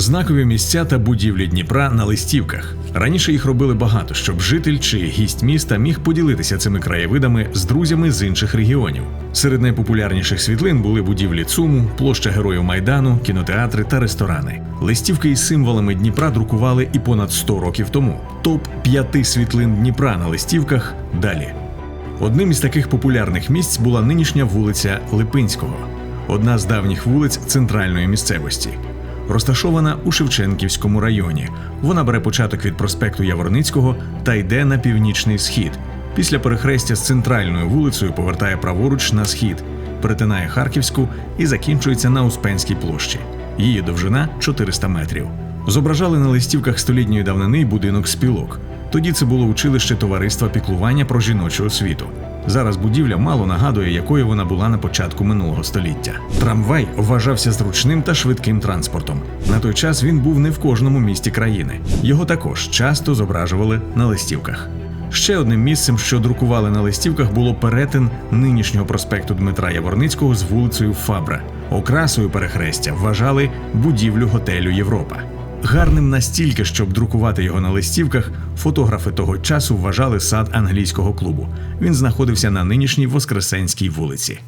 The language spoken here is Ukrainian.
Знакові місця та будівлі Дніпра на листівках. Раніше їх робили багато, щоб житель чи гість міста міг поділитися цими краєвидами з друзями з інших регіонів. Серед найпопулярніших світлин були будівлі ЦУМу, площа Героїв Майдану, кінотеатри та ресторани. Листівки із символами Дніпра друкували і понад 100 років тому. Топ п'яти світлин Дніпра на листівках далі. Одним із таких популярних місць була нинішня вулиця Липинського, одна з давніх вулиць центральної місцевості. Розташована у Шевченківському районі. Вона бере початок від проспекту Яворницького та йде на північний схід. Після перехрестя з центральною вулицею повертає праворуч на схід, перетинає Харківську і закінчується на Успенській площі. Її довжина 400 метрів. Зображали на листівках столітньої давнини будинок спілок. Тоді це було училище товариства піклування про жіночу освіту. Зараз будівля мало нагадує, якою вона була на початку минулого століття. Трамвай вважався зручним та швидким транспортом. На той час він був не в кожному місті країни. Його також часто зображували на листівках. Ще одним місцем, що друкували на листівках, було перетин нинішнього проспекту Дмитра Яворницького з вулицею Фабра. Окрасою перехрестя вважали будівлю готелю Європа. Гарним настільки, щоб друкувати його на листівках, фотографи того часу вважали сад англійського клубу. Він знаходився на нинішній Воскресенській вулиці.